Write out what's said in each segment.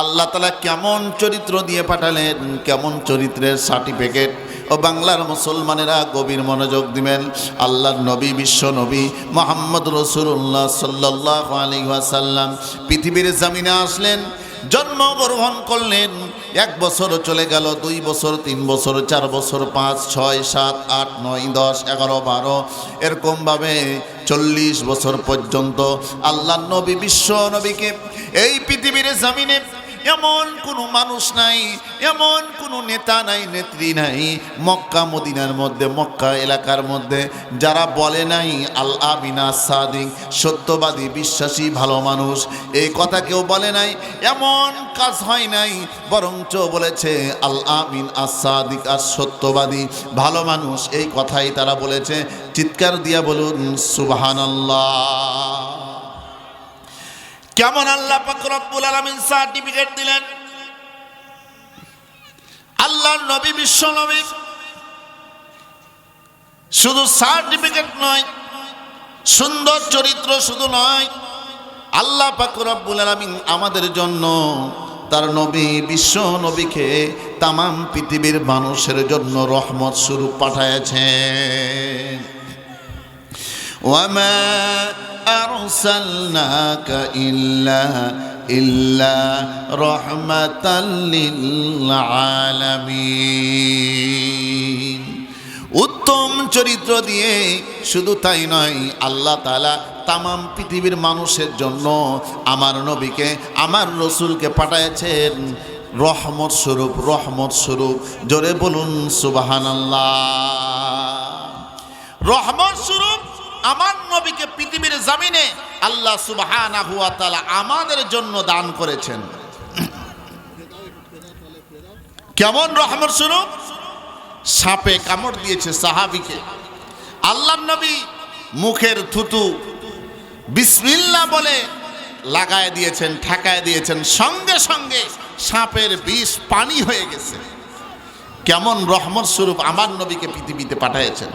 আল্লাহ তালা কেমন চরিত্র দিয়ে পাঠালেন, কেমন চরিত্রের সার্টিফিকেট? ও বাংলার মুসলমানেরা গভীর মনোযোগ দিবেন। আল্লাহর নবী, বিশ্ব নবী মোহাম্মদ রসুল্লাহ সাল্লাহ আলী পৃথিবীর জামিনে আসলেন, জন্মগ্রহণ করলেন, এক বছর চলে গেল, দুই বছর, তিন বছর, চার বছর, পাঁচ, ছয়, সাত, আট, নয়, দশ, এগারো, বারো, এরকমভাবে চল্লিশ বছর পর্যন্ত আল্লাহ নবী, বিশ্ব নবীকে এই পৃথিবীর জামিনে এমন কোনো মানুষ নাই, এমন কোনো নেতা নাই, নেত্রী নাই, মক্কা, মদিনার মধ্যে, মক্কা এলাকার মধ্যে, যারা বলে নাই আল্লাহ আবিনা সাদিক, সত্যবাদী, বিশ্বাসী, ভালো মানুষ। এই কথা কেউ বলে নাই, এমন কাজ হয় নাই, বরঞ্চ বলেছে আল্লাহ বিন আসাদিক আর সত্যবাদী, ভালো মানুষ। এই কথাই তারা বলেছে। চিৎকার দিয়া বলুন, সুবহানাল্লাহ। কেমন আল্লাহ রব্বুল আলামিন সার্টিফিকেট দিলেন? আল্লাহর নবী বিশ্ব নবী। শুধু সার্টিফিকেট নয়, সুন্দর চরিত্র শুধু নয়, আল্লাহ রব্বুল আলামিন আমাদের জন্য তার নবী, বিশ্ব নবীকে তামাম পৃথিবীর মানুষের জন্য রহমত স্বরূপ পাঠাইছেন وما أرسلناك إلا إلا رحمة للعالمين উত্তম চরিত্র দিয়ে শুধু তাই নয় আল্লাহ তালা তামাম পৃথিবীর মানুষের জন্য আমার নবীকে আমার রসুলকে পাঠাইছেন রহমত স্বরূপ রহমত স্বরূপ জোরে বলুন সুবাহান রহমত স্বরূপ আমার নবীকে পৃথিবীর জামিনে আল্লাহ সুবহানাহু ওয়া তাআলা আমাদের জন্য দান করেছেন। কেমন রহমত স্বরূপ সাপে কামড় দিয়েছে সাহাবিকে। আল্লাহ নবী মুখের থুতু বিসমিল্লা বলে লাগায় দিয়েছেন, ঠেকায় দিয়েছেন, সঙ্গে সঙ্গে সাপের বিষ পানি হয়ে গেছে। কেমন রহমত স্বরূপ আমার নবীকে পৃথিবীতে পাঠিয়েছেন।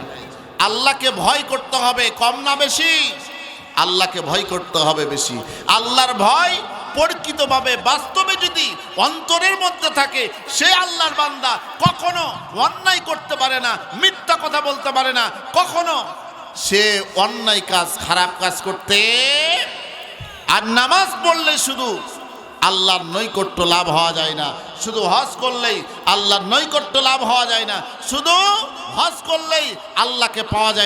আল্লাহকে ভয় করতে হবে, কম না বেশি? আল্লাহকে ভয় করতে হবে বেশি। আল্লাহর ভয় পরিচিতভাবে, বাস্তবে যদি অন্তরের মধ্যে থাকে, সে আল্লাহর বান্দা কখনো অন্যায় করতে পারে না, মিথ্যা কথা বলতে পারে না, কখনো সে অন্যায় কাজ, খারাপ কাজ করতে আর নামাজ পড়লে শুধু আল্লাহর নৈকট্য লাভ হওয়া যায় না। শুধু হজ করলেই আল্লাহর নৈকট্য লাভ হওয়া যায় না। শুধু হজ করলেই আল্লাহকে পাওয়া যায়